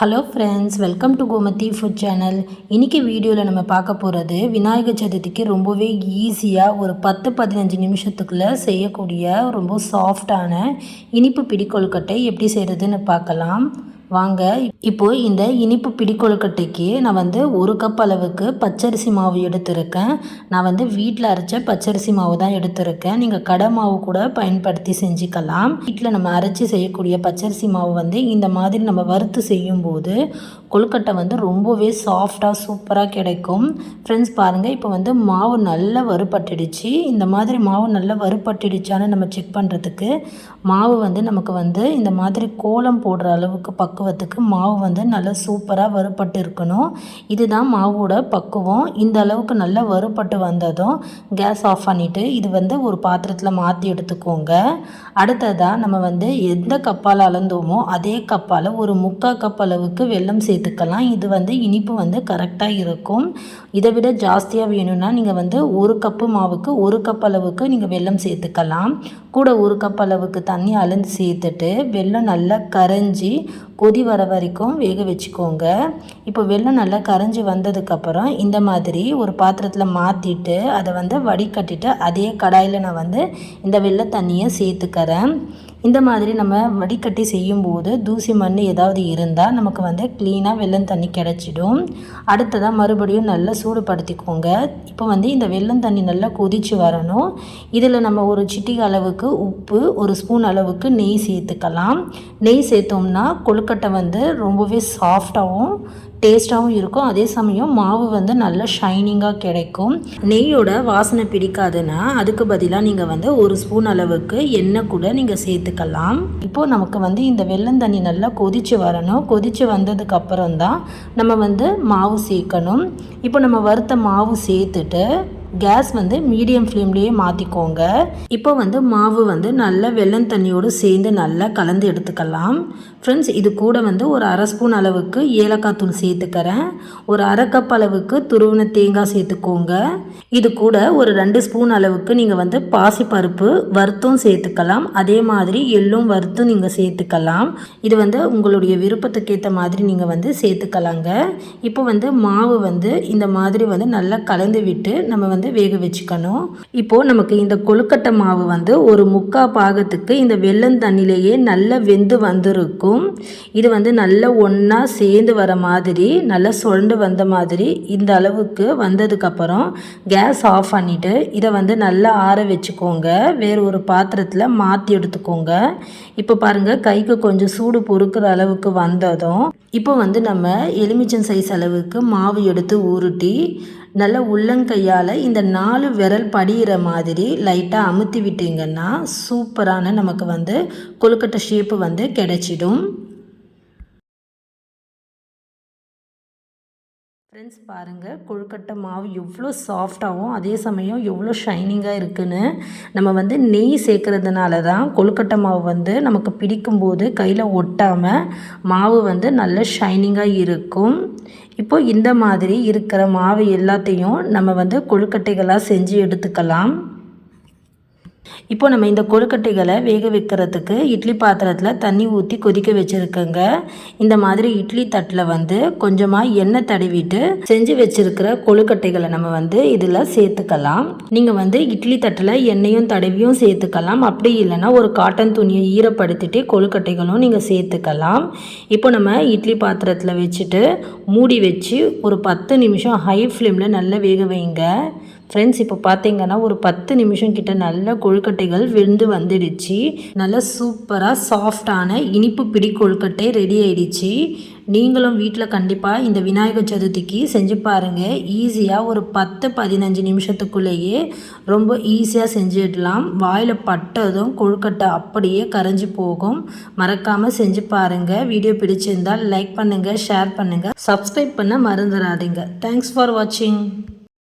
Hello friends welcome to Gomathi food channel இன்றைக்கி வீடியோவில் நம்ம பார்க்க போகிறது விநாயகர் சதுர்த்திக்கு ரொம்பவே ஈஸியாக ஒரு பத்து பதினஞ்சு நிமிஷத்துக்குள்ளே செய்யக்கூடிய ரொம்ப சாஃப்டான இனிப்பு பிடிக்கொழுக்கட்டை எப்படி செய்கிறதுன்னு பார்க்கலாம். வாங்க. இப்போது இந்த இனிப்பு பிடிக்கொழுக்கட்டைக்கு நான் வந்து ஒரு கப் அளவுக்கு பச்சரிசி மாவு எடுத்திருக்கேன். நான் வந்து வீட்டில் அரைச்ச பச்சரிசி மாவு தான் எடுத்திருக்கேன். நீங்கள் கடை மாவு கூட பயன்படுத்தி செஞ்சுக்கலாம். வீட்டில் நம்ம அரைச்சி செய்யக்கூடிய பச்சரிசி மாவு வந்து இந்த மாதிரி நம்ம வறுத்து செய்யும்போது கொழுக்கட்டை வந்து ரொம்பவே சாஃப்டாக சூப்பராக கிடைக்கும். ஃப்ரெண்ட்ஸ் பாருங்கள் இப்போ வந்து மாவு நல்லா வறுபட்டுடுச்சு. இந்த மாதிரி மாவு நல்லா வறுபட்டுடுச்சான்னு நம்ம செக் பண்ணுறதுக்கு மாவு வந்து நமக்கு வந்து இந்த மாதிரி கோலம் போடுற அளவுக்கு பக்குவத்துக்கு மாவு வந்து நல்லா சூப்பராக வறுபட்டு இருக்கணும் இதுதான் மாவோட பக்குவம். இந்த அளவுக்கு நல்லா வறுபட்டு வந்ததும் கேஸ் ஆஃப் பண்ணிவிட்டு இது வந்து ஒரு பாத்திரத்தில் மாற்றி எடுத்துக்கோங்க. அடுத்ததாக நம்ம வந்து எந்த கப்பால் அளந்தோமோ அதே கப்பால் ஒரு முக்கால் கப் அளவுக்கு வெல்லம் சேர்த்துக்கலாம். இது வந்து இனிப்பு வந்து கரெக்டாக இருக்கும். இதை விட ஜாஸ்தியாக வேணும்னா நீங்கள் வந்து ஒரு கப்பு மாவுக்கு ஒரு கப் அளவுக்கு நீங்கள் வெல்லம் சேர்த்துக்கலாம். கூட ஒரு கப் அளவுக்கு தண்ணி அளந்து சேர்த்துட்டு வெல்லம் நல்லா கரைஞ்சி கொதி வர வரைக்கும் வேக வச்சுக்கோங்க. இப்போ வெள்ளம் நல்லா கரைஞ்சி வந்ததுக்கப்புறம் இந்த மாதிரி ஒரு பாத்திரத்தில் மாற்றிட்டு அதை வந்து வடிகட்டிட்டு அதே கடாயில் நான் வந்து இந்த வெள்ளை தண்ணியை சேர்த்துக்கிறேன். இந்த மாதிரி நம்ம வடிகட்டி செய்யும்போது தூசி மண் ஏதாவது இருந்தால் நமக்கு வந்து க்ளீனாக வெள்ளம் தண்ணி கிடச்சிடும். அடுத்ததாக மறுபடியும் நல்லா சூடுபடுத்திக்கோங்க. இப்போ வந்து இந்த வெள்ளம் தண்ணி நல்லா கொதித்து வரணும். இதில் நம்ம ஒரு சிட்டிகை அளவுக்கு உப்பு ஒரு ஸ்பூன் அளவுக்கு நெய் சேர்த்துக்கலாம். நெய் சேர்த்தோம்னா கொழுக்கட்டை வந்து ரொம்பவே சாஃப்டாகவும் டேஸ்ட்டாகவும் இருக்கும். அதே சமயம் மாவு வந்து நல்ல ஷைனிங்காக கிடைக்கும். நெய்யோட வாசனை பிடிக்காதுன்னா அதுக்கு பதிலாக நீங்கள் வந்து ஒரு ஸ்பூன் அளவுக்கு எண்ணெய் கூட நீங்கள் சேர்த்துக்கலாம். இப்போது நமக்கு வந்து இந்த வெள்ளம் தண்ணி நல்லா கொதித்து வரணும். கொதித்து வந்ததுக்கு அப்புறம் தான் நம்ம வந்து மாவு சேர்க்கணும். இப்போ நம்ம வறுத்த மாவு சேர்த்துட்டு கேஸ் வந்து மீடியம் ஃப்ளேம்லேயே மாற்றிக்கோங்க இப்போ வந்து மாவு வந்து நல்லா வெள்ளம் தண்ணியோடு சேர்ந்து நல்லா கலந்து எடுத்துக்கலாம். ஃப்ரெண்ட்ஸ் இது கூட வந்து ஒரு அரை ஸ்பூன் அளவுக்கு ஏலக்காய் தூள் சேர்த்துக்கிறேன். ஒரு அரை கப் அளவுக்கு துருவின தேங்காய் சேர்த்துக்கோங்க. இது கூட ஒரு ரெண்டு ஸ்பூன் அளவுக்கு நீங்கள் வந்து பாசிப்பருப்பு வறுத்தும் சேர்த்துக்கலாம். அதே மாதிரி எள்ளும் வறுத்தும் நீங்கள் சேர்த்துக்கலாம். இது வந்து உங்களுடைய விருப்பத்துக்கு ஏற்ற மாதிரி நீங்கள் வந்து சேர்த்துக்கலாங்க. இப்போ வந்து மாவு வந்து இந்த மாதிரி வந்து நல்லா கலந்து விட்டு நம்ம வந்து வேக வச்சுக்கணும். இப்போது நமக்கு இந்த கொழுக்கட்டை மாவு வந்து ஒரு முக்கா பாகத்துக்கு இந்த வெள்ளம் தண்ணியிலேயே நல்லா வெந்து வந்திருக்கும். இது வந்து நல்லா ஒன்றா சேர்ந்து வர மாதிரி நல்லா சுரண்டு வந்த மாதிரி இந்த அளவுக்கு வந்ததுக்கப்புறம் கேஸ் ஆஃப் பண்ணிவிட்டு இதை வந்து நல்லா ஆற வச்சுக்கோங்க. வேறு ஒரு பாத்திரத்தில் மாற்றி எடுத்துக்கோங்க. இப்போ பாருங்கள் கைக்கு கொஞ்சம் சூடு பொறுக்கிற அளவுக்கு வந்ததும் இப்போ வந்து நம்ம எலுமிச்சம் சைஸ் அளவுக்கு மாவு எடுத்து உருட்டி நல்ல உள்ளங்கையால் இந்த நாலு விரல் படிகிற மாதிரி லைட்டாக அமுத்தி விட்டிங்கன்னா சூப்பரான நமக்கு வந்து கொழுக்கட்டை ஷேப்பு வந்து கிடைச்சிடும். ஃப்ரெண்ட்ஸ் பாருங்கள் கொழுக்கட்டை மாவு எவ்வளோ சாஃப்டாகவும் அதே சமயம் எவ்வளோ ஷைனிங்காக இருக்குன்னு. நம்ம வந்து நெய் சேர்க்குறதுனால தான் கொழுக்கட்டை மாவு வந்து நமக்கு பிடிக்கும்போது கையில் ஒட்டாமல் மாவு வந்து நல்ல ஷைனிங்காக இருக்கும். இப்போது இந்த மாதிரி இருக்கிற மாவு எல்லாத்தையும் நம்ம வந்து கொழுக்கட்டைகளாக செஞ்சு எடுத்துக்கலாம். இப்போ நம்ம இந்த கொழுக்கட்டைகளை வேக வைக்கிறதுக்கு இட்லி பாத்திரத்தில் தண்ணி ஊற்றி கொதிக்க வச்சுருக்கோங்க. இந்த மாதிரி இட்லி தட்டில் வந்து கொஞ்சமாக எண்ணெய் தடவிட்டு செஞ்சு வச்சுருக்கிற கொழுக்கட்டைகளை நம்ம வந்து இதில் சேர்த்துக்கலாம். நீங்கள் வந்து இட்லி தட்டில் எண்ணெயும் தடவியும் சேர்த்துக்கலாம். அப்படி இல்லைன்னா ஒரு காட்டன் துணியை ஈரப்படுத்திட்டு கொழுக்கட்டைகளும் நீங்கள் சேர்த்துக்கலாம். இப்போ நம்ம இட்லி பாத்திரத்தில் வச்சுட்டு மூடி வச்சு ஒரு பத்து நிமிஷம் ஹை ஃப்ளேமில் நல்லா வேக வைங்க. ஃப்ரெண்ட்ஸ் இப்போ பார்த்தீங்கன்னா ஒரு பத்து நிமிஷம் கிட்ட நல்ல கொழுக்கட்டைகள் வெந்து வந்துடுச்சு. நல்ல சூப்பராக சாஃப்டான இனிப்பு பிடி கொழுக்கட்டை ரெடி ஆயிடுச்சு. நீங்களும் வீட்டில் கண்டிப்பாக இந்த விநாயகர் சதுர்த்திக்கு செஞ்சு பாருங்கள் ஈஸியாக ஒரு பத்து பதினஞ்சு நிமிஷத்துக்குள்ளேயே ரொம்ப ஈஸியாக செஞ்சிடலாம். வாயில் பட்டதும் கொழுக்கட்டை அப்படியே கரைஞ்சி போகும். மறக்காமல் செஞ்சு பாருங்கள் வீடியோ பிடிச்சிருந்தால் லைக் பண்ணுங்கள் ஷேர் பண்ணுங்கள் சப்ஸ்கிரைப் பண்ண மறந்துடாதீங்க. தேங்க்ஸ் ஃபார் வாட்சிங்